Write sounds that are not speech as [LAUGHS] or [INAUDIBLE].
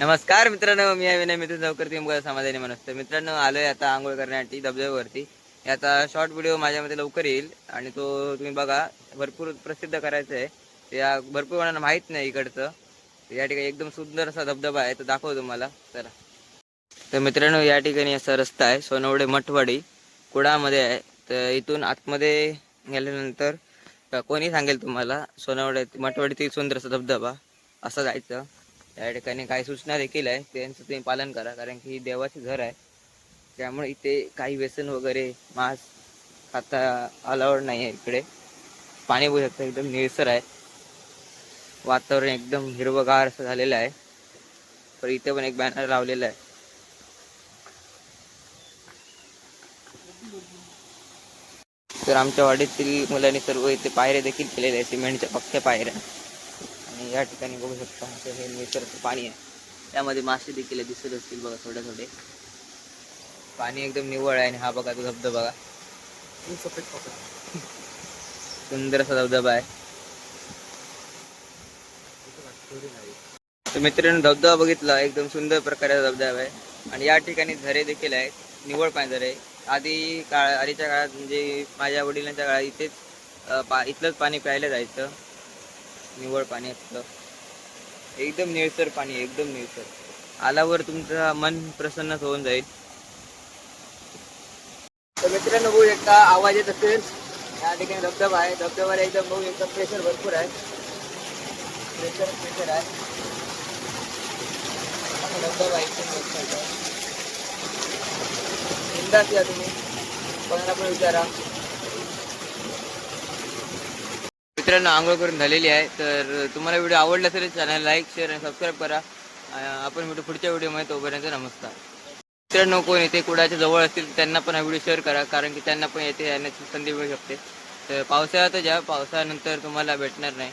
नमस्कार मित्रांनो मी आहे विनय मित्र चौकर ती मुलं समाधानी म्हणत मित्रांनो आलोय आता आंघोळ करण्यासाठी धबधब्यावरती याचा आता शॉर्ट व्हिडिओ माझ्यामध्ये लवकर येईल आणि तो तुम्ही बघा भरपूर प्रसिद्ध करायचं आहे. त्या या भरपूर जणांना माहीत नाही इकडचं. या ठिकाणी एकदम सुंदर असा धबधबा आहे तो दाखव तुम्हाला. चला तर मित्रांनो या ठिकाणी असा रस्ता आहे सोनवडे मठवाडी कुडामध्ये आहे. तर इथून आतमध्ये गेल्यानंतर कोणी सांगेल तुम्हाला सोनवडे मठवाडीतील सुंदर असा धबधबा असं जायचं. त्या ठिकाणी काही सूचना देखील आहे त्यांचं तुम्ही पालन करा कारण की देवाचे घर आहे. त्यामुळे इथे काही व्यसन वगैरे मांस खाता अलाउड नाही आहे इकडे. पाणी बघू शकता एकदम निळसर आहे. वातावरण एकदम हिरवगार असं झालेलं आहे. तर इथे पण एक बॅनर लावलेला आहे. तर आमच्या वाडीतील मुलांनी सर्व इथे पायऱ्या देखील केलेल्या आहे सिमेंटच्या पक्क्या पायऱ्या. आणि या ठिकाणी बघू शकता असं हे निसर्ग पाणी आहे. त्यामध्ये मासे देखील दिसत असतील बघा थोडे थोडे. पाणी एकदम निवळ आहे आणि हा बघा तो धबधबा [LAUGHS] सुंदर असा धबधबा आहे. तर मित्रांनो धबधबा बघितला एकदम सुंदर प्रकारे धबधबा आहे. आणि या ठिकाणी झरे देखील आहेत निवळ पाणी झरे. आधी काळ आधीच्या काळात म्हणजे माझ्या वडिलांच्या काळात इथेच पा इथलंच पाणी प्यायला जायचं. निवळ पाणी असतं. एकदम निळसर पाणी एकदम निळसर. आल्यावर तुमचं मन प्रसन्न होऊन जाईल. तर मित्रांनो बघू शकता आवाज येत असेल. या ठिकाणी धबधबा आहे. धबधब्याला एकदम बघू शकता प्रेशर भरपूर आहे. प्रेशर प्रेशर आहे. धबधबा आहे एकदम मस्त आहे. या तुम्ही. कोणाला पण विचारा. मित्रांनो आंघोळ करून झालेली आहे. तर तुम्हाला व्हिडिओ आवडला असेल चॅनल लाईक शेअर आणि सबस्क्राईब करा. आपण भेटू पुढच्या व्हिडिओमध्ये. तोपर्यंत नमस्कार. मित्रांनो कोण येते कुडाच्या जवळ असतील त्यांना पण हा व्हिडिओ शेअर करा कारण की त्यांना पण येथे येण्याची संधी मिळू शकते. तर पावसाळ्यातच या पावसाळ्यानंतर तुम्हाला भेटणार नाही.